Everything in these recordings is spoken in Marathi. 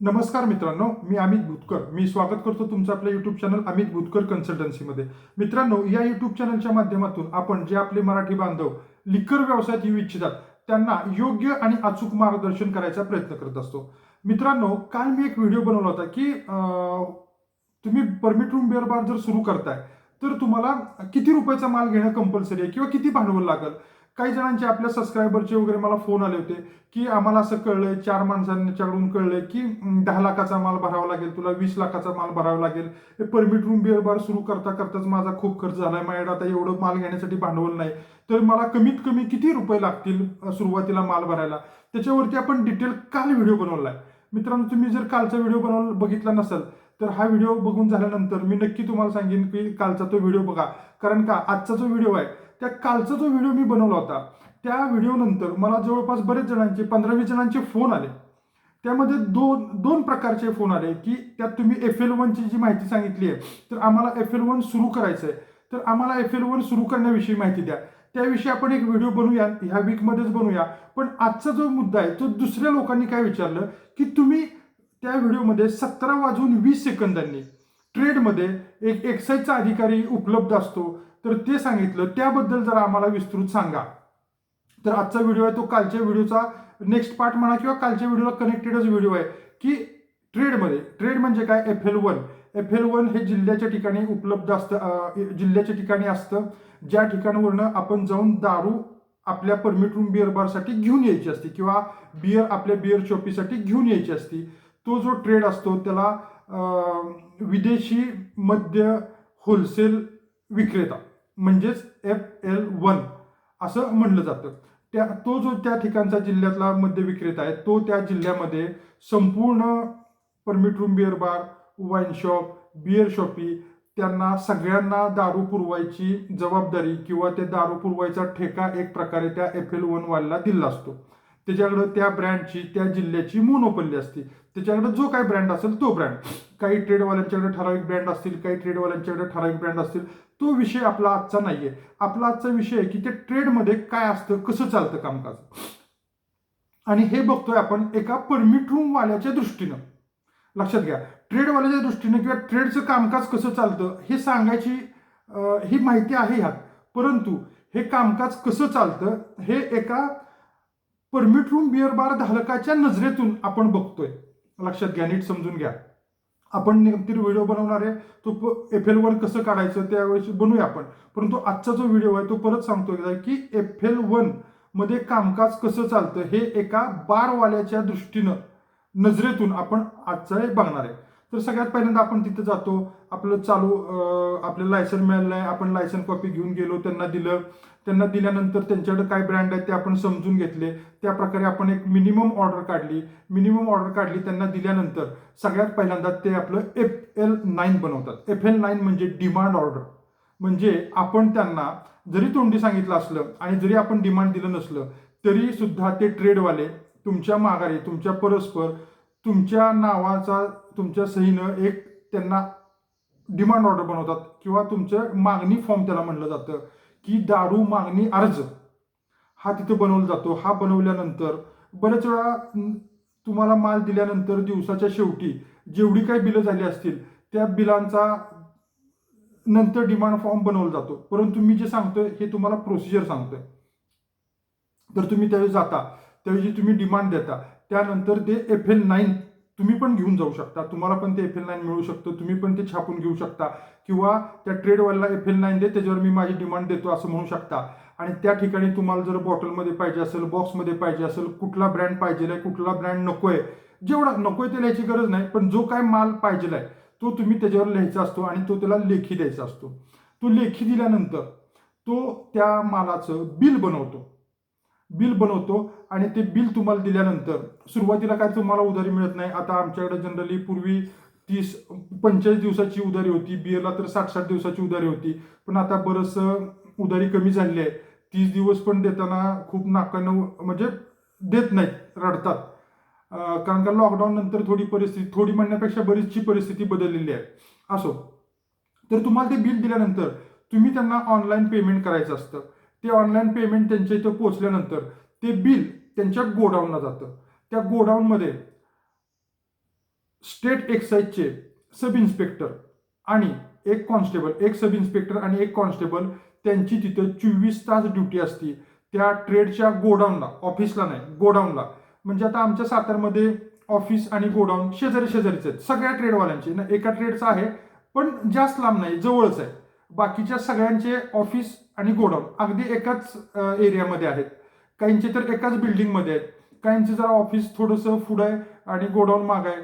नमस्कार मित्रांनो मी अमित भूतकर. मी स्वागत करतो तुमचं आपल्या यूट्यूब चॅनल अमित भूतकर कन्सल्टन्सीमध्ये मित्रांनो या यूट्यूब चॅनलच्या माध्यमातून आपण जे आपले मराठी बांधव लिकर व्यवसायात येऊ इच्छितात त्यांना योग्य आणि अचूक मार्गदर्शन करायचा प्रयत्न करत असतो. मित्रांनो काल मी एक व्हिडिओ बनवला होता की तुम्ही परमिट रूम बेअर बार जर सुरू करताय तर तुम्हाला किती रुपयाचा माल घेणं कंपल्सरी आहे किंवा किती भांडवल लागेल? काही जणांचे आपल्या सबस्क्रायबरचे वगैरे मला फोन आले होते की आम्हाला असं कळलंय चार माणसांच्याकडून कळलंय की दहा लाखाचा माल भरावा लागेल तुला वीस लाखाचा माल भरावा लागेल. हे परमिट रूम बिअर बार सुरू करता करताच माझा खूप खर्च झालाय. माझ्याकडे आता एवढं माल घेण्यासाठी भांडवल नाही. तर मला कमीत कमी किती रुपये लागतील सुरुवातीला माल भरायला? त्याच्यावरती आपण डिटेल काल व्हिडिओ बनवलाय. मित्रांनो तुम्ही जर कालचा व्हिडिओ बनवून बघितला नसेल तर हा व्हिडिओ बघून झाल्यानंतर मी नक्की तुम्हाला सांगेन की कालचा तो व्हिडिओ बघा. कारण का आजचा जो व्हिडिओ आहे त्या कालचा जो व्हिडिओ मी बनवला होता त्या व्हिडिओ नंतर मला जवळपास बरेच जणांचे पंधरा वीस जणांचे फोन आले. त्यामध्ये दोन दोन प्रकारचे फोन आले की त्यात तुम्ही एफ एल वनची जी माहिती सांगितली आहे तर आम्हाला एफ एल वन सुरू करायचं आहे तर आम्हाला एफ एल वन सुरू करण्याविषयी माहिती द्या. त्याविषयी आपण एक व्हिडिओ बनवूया ह्या वीकमध्येच बनवूया. पण आजचा जो मुद्दा आहे तो दुसऱ्या लोकांनी काय विचारलं की तुम्ही त्या व्हिडिओमध्ये सतरा वाजून वीस सेकंदांनी ट्रेडमध्ये एक एक्साईजचा अधिकारी उपलब्ध असतो. तर ते सांगितलं. त्याबद्दल जरा आम्हाला विस्तृत सांगा. तर आजचा व्हिडिओ आहे तो कालच्या व्हिडिओचा नेक्स्ट पार्ट म्हणा किंवा कालच्या व्हिडिओला कनेक्टेडच व्हिडिओ आहे की ट्रेडमध्ये ट्रेड म्हणजे काय? F L one F L one हे जिल्ह्याच्या ठिकाणी उपलब्ध असतं जिल्ह्याच्या ठिकाणी असतं. ज्या ठिकाणावरनं आपण जाऊन दारू आपल्या परमिट रूम बिअर बारसाठी घेऊन यायची असते किंवा बिअर आपल्या बिअर शॉपीसाठी घेऊन यायची असते. तो जो ट्रेड असतो त्याला विदेशी मद्य होलसेल विक्रेता. म्हणजेच एफ एल वन असं म्हणलं जातं. त्या तो जो त्या ठिकाणचा जिल्ह्यातला मद्य विक्रेता आहे तो त्या जिल्ह्यामध्ये संपूर्ण permit room beer bar wine shop beer shoppe त्यांना सगळ्यांना दारू पुरवायची जबाबदारी किंवा ते दारू पुरवायचा ठेका एक प्रकारे त्या एफ एल वनवाल्याला दिला असतो. त्याच्याकडं त्या ब्रँडची त्या जिल्ह्याची मोनोपल्ली असते. त्याच्याकडे जो काही ब्रँड असेल तो ब्रँड काही ट्रेडवाल्यांच्याकडे ठराविक ब्रँड असतील काही ट्रेडवाल्यांच्याकडे ठराविक ब्रँड असतील तो विषय आपला आजचा नाही आहे आपला आजचा विषय आहे की ते ट्रेडमध्ये काय असतं कसं चालतं कामकाज. आणि हे बघतोय आपण एका परमिट रूमवाल्याच्या दृष्टीनं. लक्षात घ्या ट्रेडवाल्याच्या दृष्टीनं किंवा ट्रेडचं कामकाज कसं चालतं हे सांगायची ही माहिती आहे ह्यात. परंतु हे कामकाज कसं चालतं हे एका परमिट रूम बिअर बार धारकाच्या नजरेतून आपण बघतोय. लक्षात घ्या नीट समजून घ्या. आपण नंतर व्हिडिओ बनवणार आहे तो एफ एल वन कसं काढायचं त्यावेळेस बनवूया आपण. परंतु आजचा जो व्हिडिओ आहे तो परत सांगतो एकदा की एफ एल वनमध्ये कामकाज कसं चालतं हे एका बारवाल्याच्या दृष्टीनं नजरेतून आपण आजचं हे बघणार आहे. तर सगळ्यात पहिल्यांदा आपण तिथं जातो. आपलं चालू आपलं लायसन मिळालं आहे. आपण लायसन कॉपी घेऊन गेलो त्यांना दिलं. त्यांना दिल्यानंतर त्यांच्याकडे काय ब्रँड आहेत ते आपण समजून घेतले. त्या प्रकारे आपण एक मिनिमम ऑर्डर काढली. मिनिमम ऑर्डर काढली त्यांना दिल्यानंतर सगळ्यात पहिल्यांदा ते आपलं एफ एल नाईन बनवतात. एफ एल नाईन म्हणजे डिमांड ऑर्डर म्हणजे आपण त्यांना जरी तोंडी सांगितलं असलं आणि जरी आपण डिमांड दिलं नसलं तरी सुद्धा ते ट्रेडवाले तुमच्या माघारी तुमच्या परस्पर तुमच्या नावाचा तुमच्या सहीनं एक त्यांना डिमांड ऑर्डर बनवतात किंवा तुमचं मागणी फॉर्म त्याला म्हणलं जातं की दारू मागणी अर्ज. हा तिथे बनवला जातो. हा बनवल्यानंतर बरेच वेळा तुम्हाला माल दिल्यानंतर दिवसाच्या शेवटी जेवढी काही बिलं झाली असतील त्या बिलांचा नंतर डिमांड फॉर्म बनवला जातो. परंतु मी जे सांगतोय हे तुम्हाला प्रोसिजर सांगतोय. तर तुम्ही त्यावेळी जाता. त्यावेळी जी तुम्ही डिमांड देता त्यानंतर ते एफ एल नाईन तुम्ही पण घेऊन जाऊ शकता. तुम्हाला पण ते एफ एल नाईन मिळू शकतं. तुम्ही पण ते छापून घेऊ शकता. किंवा त्या ट्रेडवाल्याला एफ एल नाईन दे त्याच्यावर मी माझी डिमांड देतो असं म्हणू शकता. आणि त्या ठिकाणी तुम्हाला जर बॉटलमध्ये पाहिजे असेल बॉक्समध्ये पाहिजे असेल कुठला ब्रँड पाहिजे आहे कुठला ब्रँड नको आहे जेवढा नको आहे ते लिहायची गरज नाही पण जो काय माल पाहिजे आहे तो तुम्ही त्याच्यावर लिहायचा असतो आणि तो त्याला लेखी द्यायचा असतो. तो लेखी दिल्यानंतर तो त्या मालाचं बिल बनवतो. बिल बनवतो आणि ते बिल तुम्हाला दिल्यानंतर सुरुवातीला काय तुम्हाला उधारी मिळत नाही. आता आमच्याकडे जनरली पूर्वी तीस पंचेचाळीस दिवसाची उधारी होती. बिअरला तर साठ साठ दिवसाची उधारी होती. पण आता बरंचसं उधारी कमी झाली आहे. तीस दिवस पण देताना खूप नाकानं म्हणजे देत नाहीत रडतात. कारण का लॉकडाऊन नंतर थोडी परिस्थिती थोडी म्हणण्यापेक्षा बरीचशी परिस्थिती बदललेली आहे. असो. तर तुम्हाला ते बिल दिल्यानंतर तुम्ही त्यांना ऑनलाईन पेमेंट करायचं असतं. ते ऑनलाईन पेमेंट त्यांच्या इथं पोहोचल्यानंतर ते बिल त्यांच्या गोडाऊनला जातं. त्या गोडाऊनमध्ये स्टेट एक्साईजचे सब इन्स्पेक्टर आणि एक कॉन्स्टेबल एक सब इन्स्पेक्टर आणि एक कॉन्स्टेबल त्यांची तिथं चोवीस तास ड्युटी असती. त्या ट्रेडच्या गोडाऊनला ऑफिसला नाही गोडाऊनला. म्हणजे आता आमच्या सातारमध्ये ऑफिस आणि गोडाऊन शेजारी शेजारीच आहेत. सगळ्या ट्रेडवाल्यांचे ना एका ट्रेडचं आहे पण जास्त लांब नाही जवळच आहे. बाकीच्या सगळ्यांचे ऑफिस आणि गोडाऊन अगदी एकाच एरियामध्ये आहेत. काहींचे तर एकाच बिल्डिंगमध्ये आहेत. काहींचं जरा ऑफिस थोडंसं पुढं आहे आणि गोडाऊन माग आहे.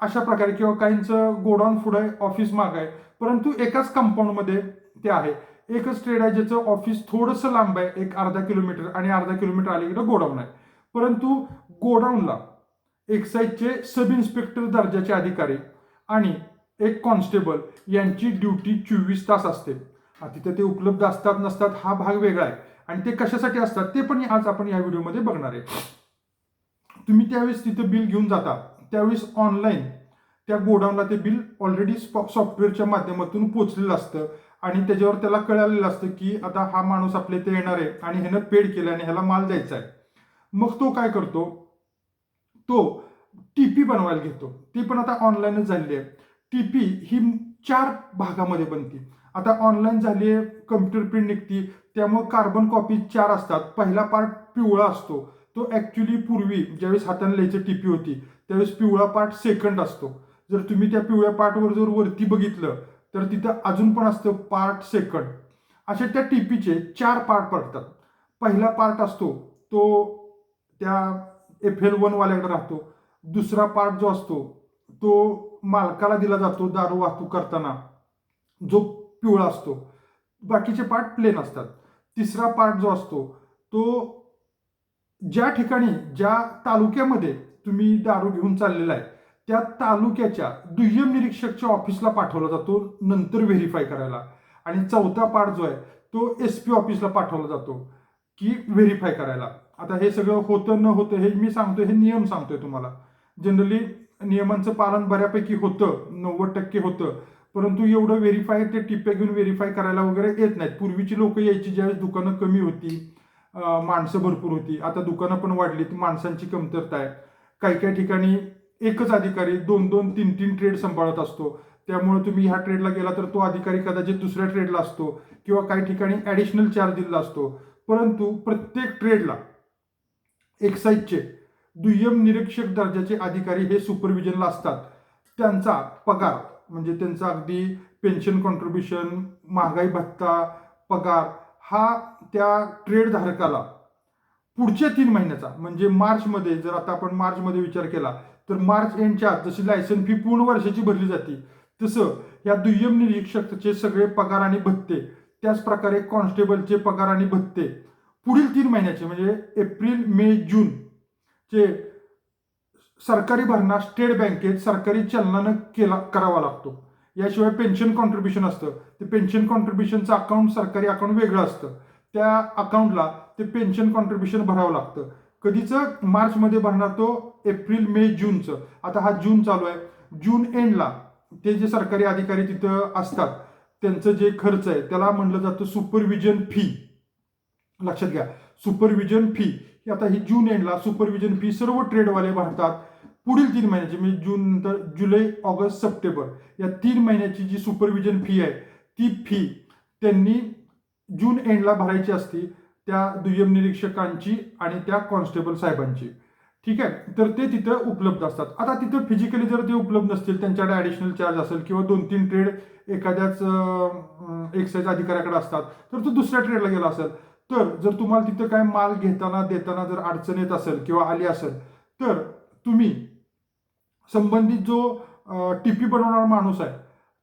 अशा प्रकारे किंवा काहींचं गोडाऊन पुढं आहे ऑफिस माग आहे. परंतु एकाच कंपाऊंडमध्ये ते आहे. एकच ट्रेड आहे ज्याचं ऑफिस थोडंसं लांब आहे एक अर्धा किलोमीटर आणि अर्धा किलोमीटर अलीकडे गोडाऊन आहे. परंतु गोडाऊनला एक्साईजचे सब इन्स्पेक्टर दर्जाचे अधिकारी आणि एक कॉन्स्टेबल यांची ड्युटी चोवीस तास असते. तिथे ते उपलब्ध असतात नसतात हा भाग वेगळा आहे. आणि ते कशासाठी असतात ते पण आज आपण या व्हिडिओमध्ये बघणार आहे. तुम्ही त्यावेळेस तिथं बिल घेऊन जाता. त्यावेळेस ऑनलाईन त्या गोडाऊनला ते बिल ऑलरेडी सॉफ्टवेअरच्या माध्यमातून पोचलेलं असतं. आणि त्याच्यावर त्याला कळालेलं असतं की आता हा माणूस आपल्या इथे येणार आहे आणि ह्यानं पेड केलं आणि ह्याला माल द्यायचा आहे. मग तो काय करतो? तो टीपी बनवायला घेतो. ती पण आता ऑनलाईनच झालेली आहे. टीपी ही चार भागामध्ये बनते. आता ऑनलाईन झाली आहे कम्प्युटर प्रिंट निघती. त्यामुळे कार्बन कॉपी चार असतात. पहिला पार्ट पिवळा असतो. तो ॲक्च्युली पूर्वी ज्यावेळेस हाताने लिहायची टिपी होती त्यावेळेस पिवळा पार्ट सेकंड असतो. जर तुम्ही त्या पिवळ्या पार्टवर जर वरती बघितलं तर तिथं अजून पण असतं पार्ट सेकंड असे त्या टिपीचे चार पार्ट पडतात. पहिला पार्ट असतो तो त्या एफ एल वनवाल्याकडे राहतो. दुसरा पार्ट जो असतो तो मालकाला दिला जातो दारू वाहतूक करताना. जो पिवळा असतो. बाकीचे पार्ट प्लेन असतात. तिसरा पार्ट जो असतो तो ज्या ठिकाणी ज्या तालुक्यामध्ये तुम्ही दारू घेऊन चाललेला आहे त्या तालुक्याच्या दुय्यम निरीक्षकच्या ऑफिसला पाठवला जातो नंतर व्हेरीफाय करायला. आणि चौथा पार्ट जो आहे तो एस पी ऑफिसला पाठवला जातो की व्हेरीफाय करायला. आता हे सगळं होतं न होतं हे मी सांगतोय हे नियम सांगतोय तुम्हाला. जनरली नियमांचं पालन बऱ्यापैकी होतं नव्वद टक्के होतं. परंतु एवढं व्हेरीफाय ते टिप्या घेऊन व्हेरीफाय करायला वगैरे येत नाहीत. पूर्वीची लोक यायची ज्यावेळेस दुकानं कमी होती माणसं भरपूर होती. आता दुकानं पण वाढली ती माणसांची कमतरता आहे. काही काही ठिकाणी एकच अधिकारी दोन दोन तीन तीन ट्रेड सांभाळत असतो. त्यामुळे तुम्ही ह्या ट्रेडला गेला तर तो अधिकारी कदाचित दुसऱ्या ट्रेडला असतो किंवा काही ठिकाणी ॲडिशनल चार्ज दिलेला असतो. परंतु प्रत्येक ट्रेडला एक्साईजचे दुय्यम निरीक्षक दर्जाचे अधिकारी हे सुपरविजनला असतात. त्यांचा पगार म्हणजे त्यांचं अगदी पेन्शन कॉन्ट्रीब्युशन महागाई भत्ता पगार हा त्या ट्रेड धारकाला पुढच्या तीन महिन्याचा म्हणजे मार्चमध्ये जर आता आपण मार्चमध्ये विचार केला तर मार्च एंडच्या जशी लायसन फी पूर्ण वर्षाची भरली जाते तसं या दुय्यम निरीक्षकचे सगळे पगार आणि भत्ते त्याच प्रकारे कॉन्स्टेबलचे पगार आणि भत्ते पुढील तीन महिन्याचे म्हणजे एप्रिल मे जून चे सरकारी भरणा स्टेट बँकेत सरकारी चलनानं केला करावा लागतो. याशिवाय पेन्शन कॉन्ट्रीब्युशन असतं. ते पेन्शन कॉन्ट्रीब्युशनचं अकाउंट सरकारी अकाउंट वेगळं असतं. त्या अकाउंटला ते पेन्शन कॉन्ट्रीब्युशन भरावं लागतं. कधीचं मार्चमध्ये भरणार तो एप्रिल मे जूनचं. आता हा जून चालू आहे. जून एंडला ते जे सरकारी अधिकारी तिथं असतात त्यांचं जे खर्च आहे त्याला म्हणलं जातं सुपरविजन फी लक्षात घ्या. सुपरविजन फी ही आता ही जून एंडला सुपरविजन फी सर्व ट्रेडवाले भरतात. पुढील तीन महिन्याची म्हणजे जून नंतर जुलै ऑगस्ट सप्टेंबर या तीन महिन्याची जी सुपरविजन फी आहे ती फी त्यांनी जून एंडला भरायची असती त्या दुय्यम निरीक्षकांची आणि त्या कॉन्स्टेबल साहेबांची. ठीक आहे? तर ते तिथं उपलब्ध असतात. आता तिथं फिजिकली जर ते उपलब्ध नसतील त्यांच्याकडे ॲडिशनल चार्ज असेल किंवा दोन तीन ट्रेड एखाद्याच एक्साईज अधिकाऱ्याकडे असतात तर तो दुसऱ्या ट्रेडला गेला असेल. तर जर तुम्हाला तिथं काय माल घेताना देताना जर अडचण येत असेल किंवा आली असेल तर तुम्ही संबंधित जो टीपी बनवणारा माणूस आहे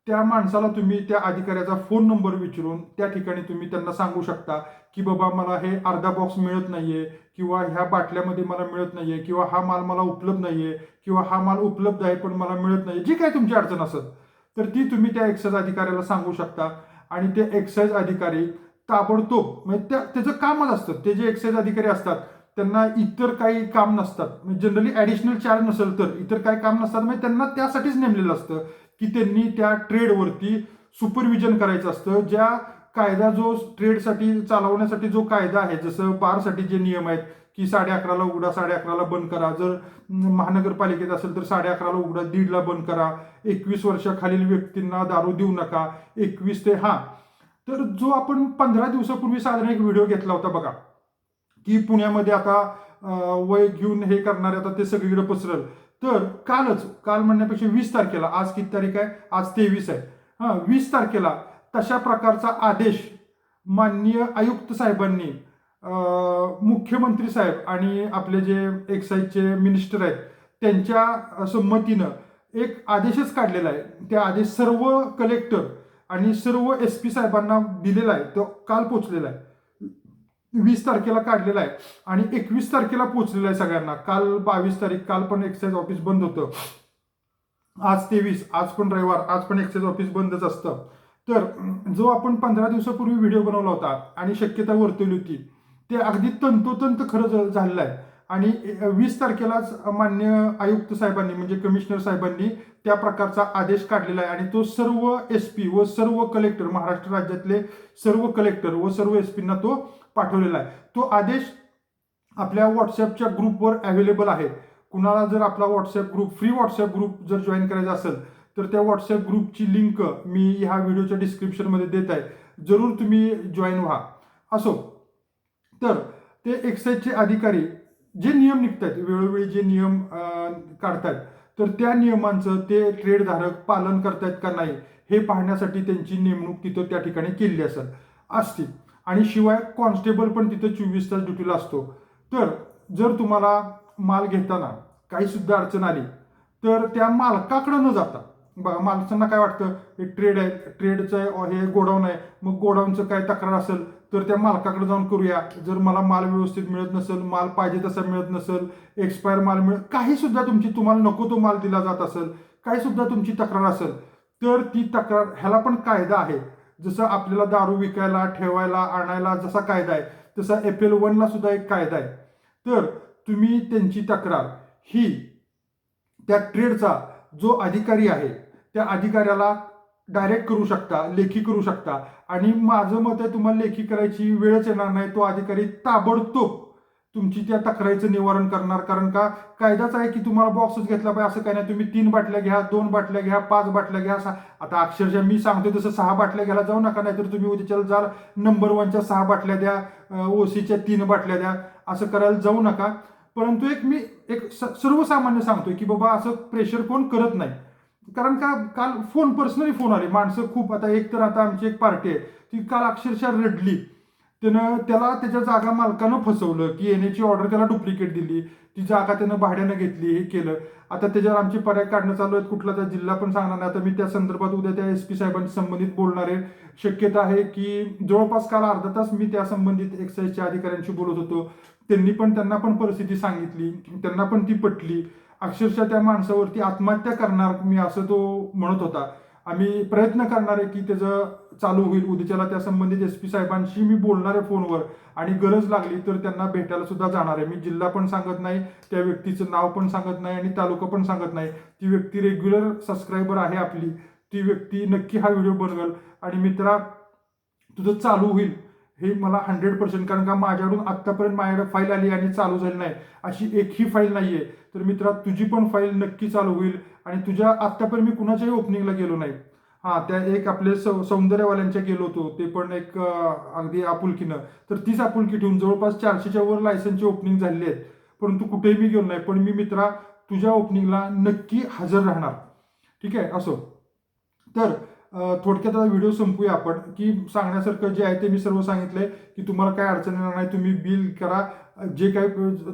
त्या माणसाला तुम्ही त्या अधिकाऱ्याचा फोन नंबर विचारून त्या ठिकाणी तुम्ही त्यांना सांगू शकता की बाबा मला हे अर्धा बॉक्स मिळत नाहीये किंवा ह्या बाटल्यामध्ये मला मिळत नाहीये किंवा हा माल मला उपलब्ध नाहीये किंवा हा माल उपलब्ध आहे पण मला मिळत नाही जी काय तुमची अडचण असेल तर ती तुम्ही त्या एक्साईज अधिकाऱ्याला सांगू शकता आणि ते एक्साईज अधिकारी ताबडतोब म्हणजे त्या त्याचं कामच असतं. ते जे एक्साईज अधिकारी असतात त्यांना इतर काही काम नसतात. म्हणजे जनरली ॲडिशनल चार्ज नसेल तर इतर काही काम नसतात. म्हणजे त्यांना त्यासाठीच नेमलेलं असतं की त्यांनी त्या ट्रेडवरती सुपरविजन करायचं असतं. ज्या कायदा जो ट्रेडसाठी चालवण्यासाठी जो कायदा आहे जसं बारसाठी जे नियम आहेत की साडे अकराला उघडा साडे अकराला बंद करा. जर महानगरपालिकेत असेल तर साडे अकराला उघडा दीडला बंद करा. एकवीस वर्षाखालील व्यक्तींना दारू देऊ नका. एकवीस ते हा. तर जो आपण पंधरा दिवसापूर्वी साधारण एक व्हिडिओ घेतला होता बघा. की पुण्यामध्ये आता वय घेऊन हे करणारे आता ते सगळीकडे पसरल. तर कालच काल म्हणण्यापेक्षा वीस तारखेला आज किती तारीख आहे? आज तेवीस आहे. हां वीस तारखेला तशा प्रकारचा आदेश माननीय आयुक्त साहेबांनी मुख्यमंत्री साहेब आणि आपले जे एक्साईजचे मिनिस्टर आहेत त्यांच्या संमतीनं एक आदेशच काढलेला आहे. त्या आदेश सर्व कलेक्टर आणि सर्व एस पी साहेबांना दिलेला आहे. तो काल पोचलेला आहे. वीस तारखेला काढलेला आहे. आणि एकवीस तारखेला पोचलेला आहे सगळ्यांना. काल बावीस तारीख काल पण एक्साईज ऑफिस बंद होतं. आज तेवीस आज पण रविवार आज पण एक्साईज ऑफिस बंदच असतं. तर जो आपण पंधरा दिवसापूर्वी व्हिडिओ बनवला होता आणि शक्यता वर्तवली होती ते अगदी तंतोतंत खरं झालेलं आहे. आणि वीस तारखेलाच मान्य आयुक्त साहेबांनी म्हणजे कमिशनर साहेबांनी त्या प्रकारचा आदेश काढलेला आहे. आणि तो सर्व एस पी व सर्व कलेक्टर महाराष्ट्र राज्यातले सर्व कलेक्टर व सर्व एस पींना तो पाठवलेला आहे. तो आदेश आपल्या व्हॉट्सअपच्या ग्रुपवर अवेलेबल आहे. कुणाला जर आपला WhatsApp group free WhatsApp group जर जॉईन करायचा असेल तर त्या व्हॉट्सअप ग्रुपची लिंक मी ह्या व्हिडिओच्या डिस्क्रिप्शनमध्ये देत आहे. जरूर तुम्ही जॉईन व्हा. असो तर ते एक्साईजचे अधिकारी जे नियम निघत आहेत वेळोवेळी जे नियम काढतात तर त्या नियमांचं ते ट्रेडधारक पालन करतायत का नाही हे पाहण्यासाठी त्यांची नेमणूक तिथं त्या ठिकाणी केलेली असेल. असतील आणि शिवाय कॉन्स्टेबल पण तिथं चोवीस तास ड्युटीला असतो. तर जर तुम्हाला माल घेताना काही सुद्धा अडचण आली तर त्या मालकाकडं न जाता बघा माणसांना काय वाटतं? हे ट्रेड आहे ट्रेडचं आहे हे गोडाऊन आहे मग गोडाऊनचं काय तक्रार असेल तर त्या मालकाकडे जाऊन करूया. जर मला माल व्यवस्थित मिळत नसेल माल पाहिजे तसा मिळत नसेल एक्सपायर माल मिळत काही सुद्धा तुमची तुम्हाला नको तो माल दिला जात असेल काही सुद्धा तुमची तक्रार असेल तर ती तक्रार ह्याला पण कायदा आहे. जसं आपल्याला दारू विकायला ठेवायला आणायला जसा कायदा आहे तसा एफ एल वनला सुद्धा एक कायदा आहे. तर तुम्ही त्यांची तक्रार ही त्या ट्रेडचा जो अधिकारी आहे त्या अधिकाऱ्याला डायरेक्ट करू शकता लेखी करू शकता. आणि माझं मत आहे तुम्हाला लेखी करायची वेळच येणार नाही तो अधिकारी ताबडतोब तुमची त्या तक्रारीचं निवारण करणार. कारण का? कायदाच आहे की तुम्हाला बॉक्सच घेतला पाहिजे असं काय नाही. तुम्ही तीन बाटल्या घ्या दोन बाटल्या घ्या पाच बाटल्या घ्या सहा. आता अक्षरशः मी सांगतो तसं सहा बाटल्या घ्यायला जाऊ नका नाहीतर तुम्ही उद्याच्याला जाल नंबर वनच्या सहा बाटल्या द्या ओसीच्या तीन बाटल्या द्या असं करायला जाऊ नका. परंतु एक मी एक स- सर्वसामान्य सांगतोय की बाबा असं प्रेशर कोण करत नाही. कारण का? काल फोन पर्सनली फोन आले. माणसं खूप आता एक तर आता आमची एक पार्टी आहे. ती काल अक्षरशः रडली. त्यानं त्याला त्याच्या जागा मालकानं फसवलं की येण्याची ऑर्डर त्याला डुप्लिकेट दिली ती जागा त्यानं भाड्यानं घेतली हे केलं. आता त्याच्यावर आमचे पर्याय काढणं चालू आहेत कुठला त्या जिल्हा पण सांगणार नाही. आता मी त्या संदर्भात उद्या त्या एस पी साहेबांशी संबंधित बोलणार आहे. शक्यता आहे की जवळपास काल अर्धा तास मी त्या संबंधित एक्साईजच्या अधिकाऱ्यांशी बोलत होतो. त्यांनी पण त्यांना पण परिस्थिती सांगितली त्यांना पण ती पटली. अक्षरशः त्या माणसावरती आत्महत्या करणार मी असं तो म्हणत होता. आम्ही प्रयत्न करणार आहे की त्याचं चालू होईल उद्याच्याला त्या संबंधित एस पी साहेबांशी मी बोलणार आहे फोनवर आणि गरज लागली तर त्यांना भेटायला सुद्धा जाणार आहे. मी जिल्हा पण सांगत नाही त्या व्यक्तीचं नाव पण सांगत नाही आणि तालुका पण सांगत नाही. ती व्यक्ती रेग्युलर सबस्क्रायबर आहे आपली. ती व्यक्ती नक्की हा व्हिडिओ बनवेल. आणि मित्रा तुझं चालू होईल. हे मला हंड्रेड पर्सेंट कारण का माझ्याकडून आत्तापर्यंत माझ्याकडे फाईल आली आणि चालू झाली नाही. अशी एकही फाईल नाही आहे तर मित्रा तुझी पण फाईल नक्की चालू होईल आणि तुझ्या आत्तापर्यंत मी कुणाच्याही ओपनिंगला गेलो नाही. हा त्या एक आपले सौ सौंदर्यवाल्यांच्या गेलो होतो. ते पण एक अगदी आपुलकीनं. तर तीच आपुलकी ठेवून जवळपास चारशेच्या वर लायसनची ओपनिंग झालेली आहेत. परंतु कुठेही मी गेलो नाही. पण मी मित्रा तुझ्या ओपनिंगला नक्की हजर राहणार. ठीक आहे? असो. तर थोडक्यात आता व्हिडिओ संपूया आपण की सांगण्यासारखं जे आहे ते मी सर्व सांगितलंय की तुम्हाला काय अडचण येणार नाही तुम्ही बिल करा जे काय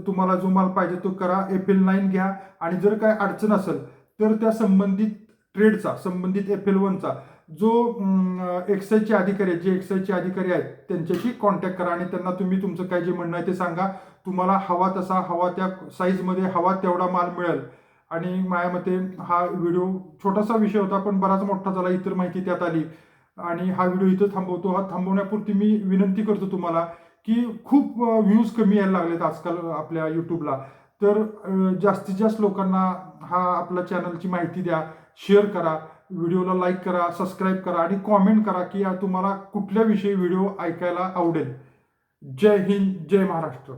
तुम्हाला जो माल पाहिजे तो करा एफ एल नाईन घ्या आणि जर काय अडचण असेल तर त्या संबंधित ट्रेडचा संबंधित एफ एल वनचा जो एक्साईजचे अधिकारी आहेत जे एक्साईजचे अधिकारी आहेत त्यांच्याशी कॉन्टॅक्ट करा आणि त्यांना तुम्ही तुमचं काय जे म्हणणं आहे ते सांगा. तुम्हाला हवा तसा हवा त्या साईजमध्ये हवा तेवढा माल मिळेल. आणि माझ्या मते हा व्हिडिओ छोटासा विषय होता पण बराच मोठा झाला इतर माहिती त्यात आली. आणि हा व्हिडिओ इथं थांबवतो. हा थांबवण्यापुरती मी विनंती करतो तुम्हाला की खूप व्ह्यूज कमी यायला लागलेत आजकाल आपल्या यूट्यूबला तर जास्तीत जास्त लोकांना हा आपल्या चॅनलची माहिती द्या शेअर करा व्हिडिओला लाईक करा सबस्क्राईब करा आणि कॉमेंट करा की तुम्हाला कुठल्या विषयी व्हिडिओ ऐकायला आवडेल. जय हिंद जय महाराष्ट्र.